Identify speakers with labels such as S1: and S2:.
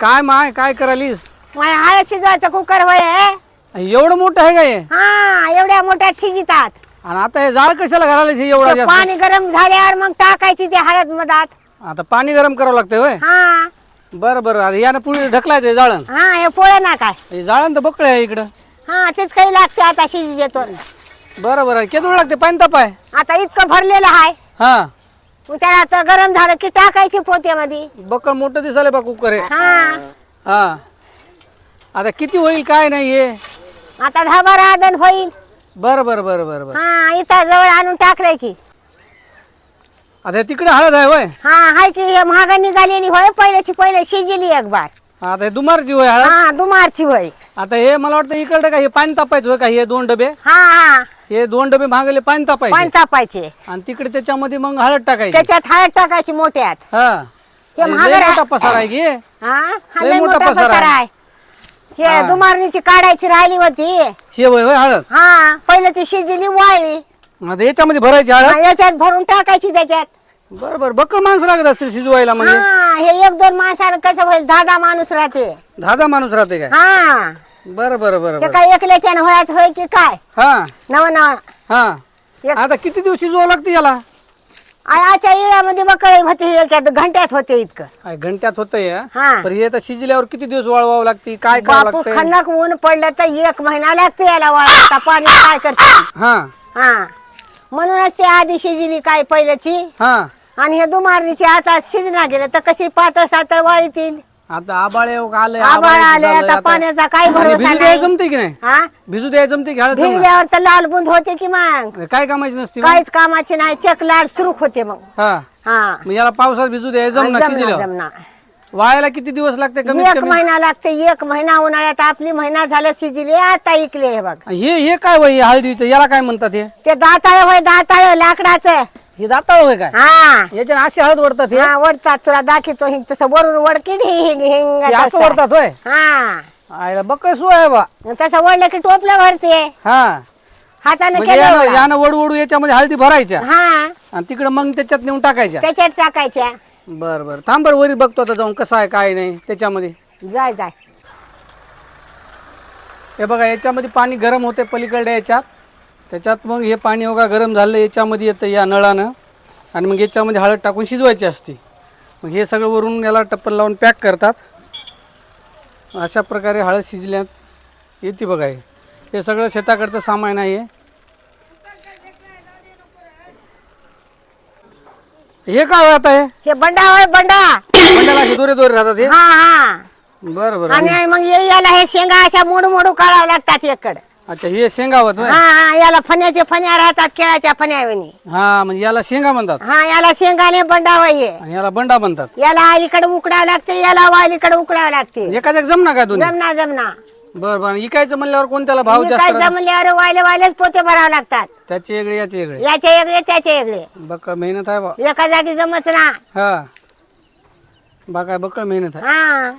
S1: काय माय काय करालीस
S2: माझ्या हळद शिजवायचं कुकर होय हे.
S1: एवढं मोठं आहे का हे?
S2: हा एवढ्या मोठ्यात शिजितात.
S1: आणि आता हे जाळ कशाला घालायला एवढा
S2: ते
S1: जास्त?
S2: पाणी गरम झाल्यावर मग टाकायची ते हळद मधात.
S1: आता पाणी गरम करावं लागतंय होय?
S2: हा.
S1: बरं बरं. आता यानं पुढे ढकलायचं जाळण.
S2: हा हे पोळं ना काय?
S1: हे जाळण तर बकळे आहे इकडं.
S2: हा तेच काही लागते आता शिजी देतो.
S1: बरं बरं. केवढं लागते पाणी तापाय
S2: आता इतकं भरलेलं आहे.
S1: हा.
S2: मग त्याला आता गरम झालं की टाकायची पोत्यामध्ये.
S1: बकळ मोठं दिसायला बा कुकर
S2: हा.
S1: हा. आता किती होईल काय नाही हे?
S2: आता दहा बारा आदन होईल.
S1: बरं बरं बरं बरं बरं.
S2: हा इथं जवळ आणून टाकलंय की.
S1: आता तिकडे हळद आहे होय?
S2: हा हाय की हे महाग निघालेली होय पहिल्याची पहिले शिजली एक बार.
S1: आता हे दुमारची होय हळद?
S2: हा दुमारची होय.
S1: आता हे मला वाटतं इकडे का हे पाणी तापायचं होय का हे दोन डबे?
S2: हा हा.
S1: हे दोन डबे मागले पाणी तापायचे
S2: पाणी तापायचे
S1: आणि तिकडे त्याच्यामध्ये मग हळद टाकायची.
S2: त्याच्यात हळद टाकायची मोठ्यात.
S1: हा.
S2: हे
S1: लय मोठा पसारा आहे की? हे. लय
S2: लय
S1: मोठा
S2: मोठा
S1: पसारा
S2: पसारा
S1: आहे.
S2: आहे. हे दुमारणीची काढायची राहिली होती.
S1: हे होय हळद.
S2: हा पहिलं ती शिजली वाळली.
S1: आता याच्यामध्ये भरायची हळद?
S2: हा, याच्यात भरून टाकायची त्याच्यात.
S1: बरं बरं बक्कळ माणसं लागत असतील शिजवायला म्हणजे.
S2: हा हे एक दोन माणसानं कसं होईल? दहा दहा माणूस राहते.
S1: दहा दहा माणूस राहते काय?
S2: हा.
S1: बरं बरं बरं
S2: हे
S1: बरं
S2: काय एकल्याच्यानं व्हायचं होय की काय?
S1: हा.
S2: नव नव.
S1: हा.
S2: एक-
S1: आता किती दिवस शिजवावं लागते याला?
S2: आच्या इळ्यामध्ये बकळे होते एका घंट्यात होते इतकं.
S1: काय घंट्यात होतंय हा?
S2: हा.
S1: पण हे आता शिजल्यावर किती दिवस वाळवावं लागते? काय करावं
S2: बापू
S1: लागतंय?
S2: खनक ऊन पडलं तर एक महिना लागतो याला वाळता पाणी काय करते?
S1: हा.
S2: हा. म्हणूनच ती आधी शिजली काय पहिल्याची?
S1: हा.
S2: आणि हे दुमारणीची आता शिजना गेलं तर कशी पातळ सातळ वाळीतील?
S1: आता आबाळे आले
S2: आबाळ आले आता पाण्याचा काय भरोसा
S1: भिजू द्यायला
S2: नाही.
S1: जमते की नाही?
S2: हा?
S1: भिजू द्यायला जमते की हळद
S2: लाल बुंद होते की मग?
S1: काय कामाची नसते मग?
S2: काहीच कामाचे नाही चक लाल सुरूक होते मग.
S1: हा.
S2: हा.
S1: मग याला पावसात भिजू द्यायला जमणार
S2: जमना
S1: शिजल्यावर?
S2: जमना
S1: वाळायला किती दिवस लागते कमीत
S2: एक
S1: कमी?
S2: महिना लागते एक महिना उन्हाळ्यात आपली महिना झालं शिजली आता इकले हे बघ.
S1: हे हे काय वय हळदीचं? याला काय म्हणतात हे?
S2: ते दाताळ होय दाताळ लाकडाचं.
S1: हे दाताळ होय काय?
S2: हा.
S1: याच्या अशी हळद वडतात हे?
S2: हा वडतात तुला दाखवतो हिंग. तसं वरून वडकीड हिंग हिंग
S1: हे असं वडतात होय?
S2: हा.
S1: आयला सोय आहे बा.
S2: तसं वडलं की टोपलं भरते.
S1: हा.
S2: हाताने
S1: म्हणजे
S2: केलं
S1: यानं
S2: एवढं.
S1: यानं वडू वडू याच्यामध्ये हळदी भरायच्या.
S2: हा.
S1: आणि तिकडे मग त्याच्यात नेऊन टाकायच्या.
S2: त्याच्यात टाकायच्या.
S1: बर बर. थांब बरं वरी बघतो आता जाऊन कसं आहे काय नाही. त्याच्यामध्ये.
S2: जाय जाय.
S1: हे बघा याच्यामध्ये पाणी गरम होते पलीकडे याच्यात. त्याच्यात मग हे पाणी बघा गरम झालं याच्यामध्ये येतं या नळानं. आणि मग याच्यामध्ये हळद टाकून शिजवायची असते. मग हे सगळं वरून याला टप्पल लावून पॅक करतात. अशा प्रकारे हळद शिजल्यात. येते बघा हे. हे सगळं शेताकडचं सामान आहे. हे काय आता हे
S2: हे बंडा होय बंडा.
S1: असे दोरे दोरे राहतात हे?
S2: हा हा.
S1: बरं बरं.
S2: आणि मग ये- याला हे शेंगा अशा मोडू मोडू काढावं लागतात एकड
S1: अच्छा हे शेंगावत होय?
S2: हा हा याला फण्याचे फण्या राहतात केळाच्या फण्यावणी
S1: हा म्हणजे याला शेंगा म्हणतात?
S2: हा याला शेंगाने बंडा होय हे.
S1: आणि याला बंडा म्हणतात?
S2: याला अलीकडे उकडावं लागते याला वालीकडे उकडावं लागते.
S1: एका जाग जमना का दोन्ही?
S2: जमना जमना.
S1: बर बर इकायचं म्हणल्यावर कोणत्याला भाव जास्त
S2: काय
S1: राहतो?
S2: जमल्यावर वायले वायलेच पोते भरावे लागतात.
S1: त्याचे वेगळे याचे वेगळे.
S2: याचे वेगळे त्याचे वेगळे.
S1: बक्कळ मेहनत आहे बा.
S2: एका जागी जमच ना.
S1: हा. बा काय बक्कळ मेहनत आहे.
S2: हा.